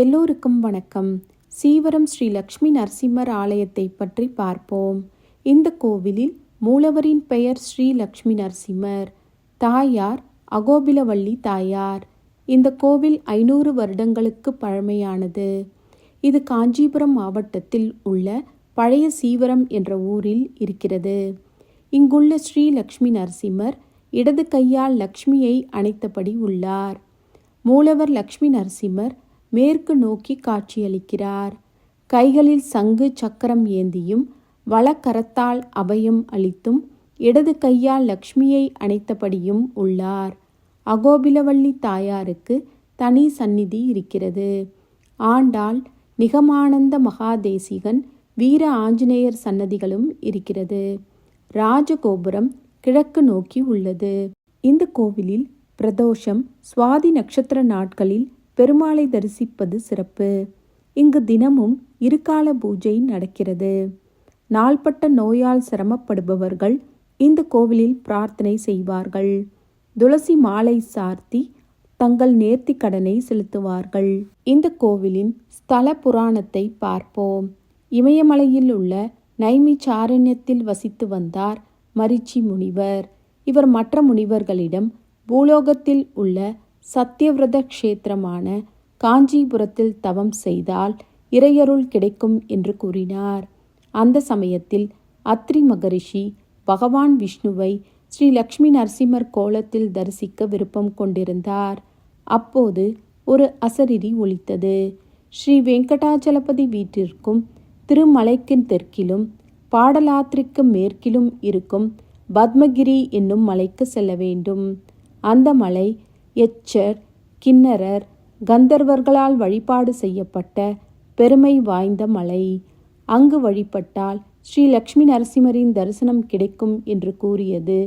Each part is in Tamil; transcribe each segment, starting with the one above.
எல்லோருக்கும் வணக்கம். சீவரம் ஸ்ரீ லக்ஷ்மி நரசிம்மர் ஆலயத்தை பற்றி பார்ப்போம். இந்த கோவிலில் மூலவரின் பெயர் ஸ்ரீ லக்ஷ்மி நரசிம்மர் தாயார் அகோபிலவள்ளி தாயார். இந்த கோவில் ஐநூறு வருடங்களுக்கு பழமையானது. இது காஞ்சிபுரம் மாவட்டத்தில் உள்ள பழைய சீவரம் என்ற ஊரில் இருக்கிறது. இங்குள்ள ஸ்ரீ லக்ஷ்மி நரசிம்மர் இடது கையால் லக்ஷ்மியை அணைத்தபடி உள்ளார். மூலவர் லக்ஷ்மி நரசிம்மர் மேற்கு நோக்கி காட்சியளிக்கிறார். கைகளில் சங்கு சக்கரம் ஏந்தியும் வலக்கரத்தால் அபயம் அளித்தும் இடது கையால் லக்ஷ்மியை அணைத்தபடியும் உள்ளார். அகோபிலவள்ளி தாயாருக்கு தனி சந்நிதி இருக்கிறது. ஆண்டாள் நிகமானந்த மகாதேசிகன் வீர ஆஞ்சநேயர் சன்னதிகளும் இருக்கிறது. ராஜகோபுரம் கிழக்கு நோக்கி உள்ளது. இந்த கோவிலில் பிரதோஷம் சுவாதி நட்சத்திர நாட்களில் பெருமாளை தரிசிப்பது சிறப்பு. இங்கு தினமும் இருகால பூஜை நடக்கிறது. நாள்பட்ட நோயால் சிரமப்படுபவர்கள் இந்த கோவிலில் பிரார்த்தனை செய்வார்கள். துளசி மாலை சார்த்தி தங்கள் நேர்த்தி கடனை செலுத்துவார்கள். இந்த கோவிலின் ஸ்தல புராணத்தை பார்ப்போம். இமயமலையில் உள்ள நைமி சாரண்யத்தில் வசித்து வந்தார் மரிச்சி முனிவர். இவர் மற்ற முனிவர்களிடம் பூலோகத்தில் உள்ள சத்தியவிரத க்ஷேத்திரமான காஞ்சிபுரத்தில் தவம் செய்தால் இறையருள் கிடைக்கும் என்று கூறினார். அந்த சமயத்தில் அத்ரி மகரிஷி பகவான் விஷ்ணுவை ஸ்ரீ லக்ஷ்மி நரசிம்மர் கோலத்தில் தரிசிக்க விருப்பம் கொண்டிருந்தார். அப்போது ஒரு அசரிரி ஒலித்தது. ஸ்ரீ வெங்கடாச்சலபதி வீட்டிற்கும் திருமலைக்கு தெற்கிலும் பாடலாத்திற்கு மேற்கிலும் இருக்கும் பத்மகிரி என்னும் மலைக்கு செல்ல வேண்டும். அந்த மலை எச்சர் கிண்ணரர் கந்தர்வர்களால் வழிபாடு செய்யப்பட்ட பெருமை வாய்ந்த மலை. அங்கு வழிபட்டால் ஸ்ரீ லக்ஷ்மி நரசிம்மரின் தரிசனம் கிடைக்கும் என்று கூறியது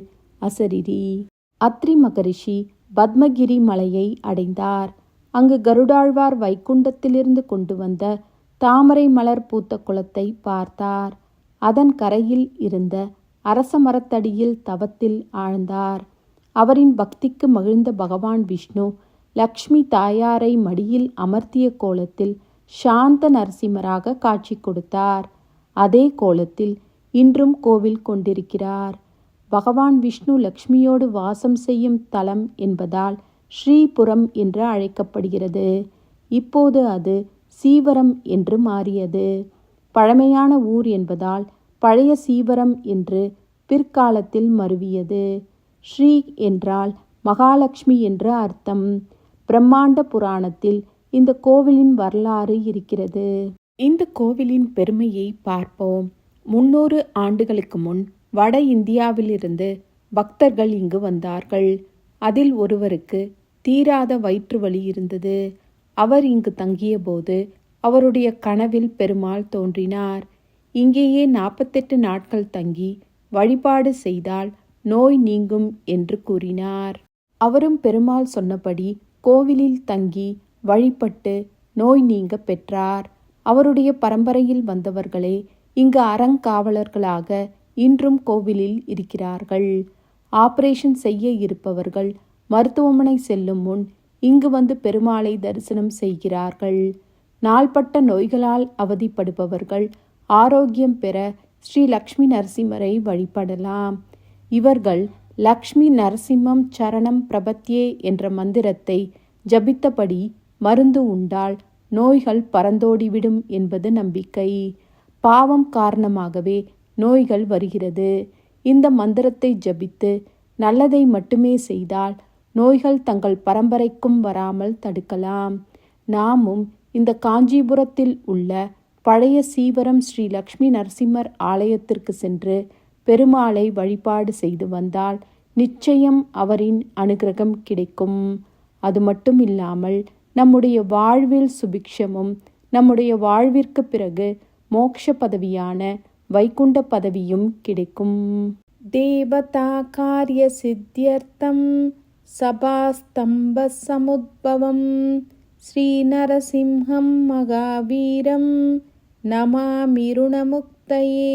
அசரிரி. அத்ரி மகரிஷி பத்மகிரி மலையை அடைந்தார். அங்கு கருடாழ்வார் வைக்குண்டத்திலிருந்து கொண்டு வந்த தாமரை மலர் பூத்த குளத்தை பார்த்தார். அதன் கரையில் இருந்த அரச மரத்தடியில் தவத்தில் ஆழ்ந்தார். அவரின் பக்திக்கு மகிழ்ந்த பகவான் விஷ்ணு லக்ஷ்மி தாயாரை மடியில் அமர்த்திய கோலத்தில் சாந்த நரசிம்மராக காட்சி கொடுத்தார். அதே கோலத்தில் இன்றும் கோவில் கொண்டிருக்கிறார். பகவான் விஷ்ணு லக்ஷ்மியோடு வாசம் செய்யும் தலம் என்பதால் ஸ்ரீபுரம் என்று அழைக்கப்படுகிறது. இப்போது அது சீவரம் என்று மாறியது. பழமையான ஊர் என்பதால் பழைய சீவரம் என்று பிற்காலத்தில் மருவியது. ஸ்ரீ என்றால் மகாலட்சுமி என்று அர்த்தம். பிரம்மாண்ட புராணத்தில் இந்த கோவிலின் வரலாறு இருக்கிறது. இந்த கோவிலின் பெருமையை பார்ப்போம். முன்னூறு ஆண்டுகளுக்கு முன் வட இந்தியாவிலிருந்து பக்தர்கள் இங்கு வந்தார்கள். அதில் ஒருவருக்கு தீராத வயிற்று வலி இருந்தது. அவர் இங்கு தங்கியபோது அவருடைய கனவில் பெருமாள் தோன்றினார். இங்கேயே நாற்பத்தெட்டு நாட்கள் தங்கி வழிபாடு செய்தால் நோய் நீங்கும் என்று கூறினார். அவரும் பெருமாள் சொன்னபடி கோவிலில் தங்கி வழிபட்டு நோய் நீங்க பெற்றார். அவருடைய பரம்பரையில் வந்தவர்களே இங்கு அறங்காவலர்களாக இன்றும் கோவிலில் இருக்கிறார்கள். ஆபரேஷன் செய்ய இருப்பவர்கள் மருத்துவமனை செல்லும் முன் இங்கு வந்து பெருமாளை தரிசனம் செய்கிறார்கள். நாள்பட்ட நோய்களால் அவதிப்படுபவர்கள் ஆரோக்கியம் பெற ஸ்ரீ லக்ஷ்மி நரசிம்மரை வழிபடலாம். இவர்கள் லக்ஷ்மி நரசிம்மம் சரணம் பிரபத்யே என்ற மந்திரத்தை ஜபித்தபடி மருந்து உண்டால் நோய்கள் பறந்தோடிவிடும் என்பது நம்பிக்கை. பாவம் காரணமாகவே நோய்கள் வருகிறது. இந்த மந்திரத்தை ஜபித்து நல்லதை மட்டுமே செய்தால் நோய்கள் தங்கள் பரம்பரைக்கும் வராமல் தடுக்கலாம். நாமும் இந்த காஞ்சிபுரத்தில் உள்ள பழைய சீவரம் ஸ்ரீ லக்ஷ்மி நரசிம்மர் ஆலயத்திற்கு சென்று பெருமாளை வழிபாடு செய்து வந்தால் நிச்சயம் அவரின் அனுகிரகம் கிடைக்கும். அது மட்டும் இல்லாமல் நம்முடைய வாழ்வில் சுபிக்ஷமும் நம்முடைய வாழ்விற்கு பிறகு மோக்ஷ பதவியான வைகுண்ட பதவியும் கிடைக்கும். தேவதா காரிய சித்தியர்த்தம் சபாஸ்தம்ப சமுத்பவம் ஸ்ரீநரசிம்ஹம் மகாவீரம் நமாமிருணமுக்தயே.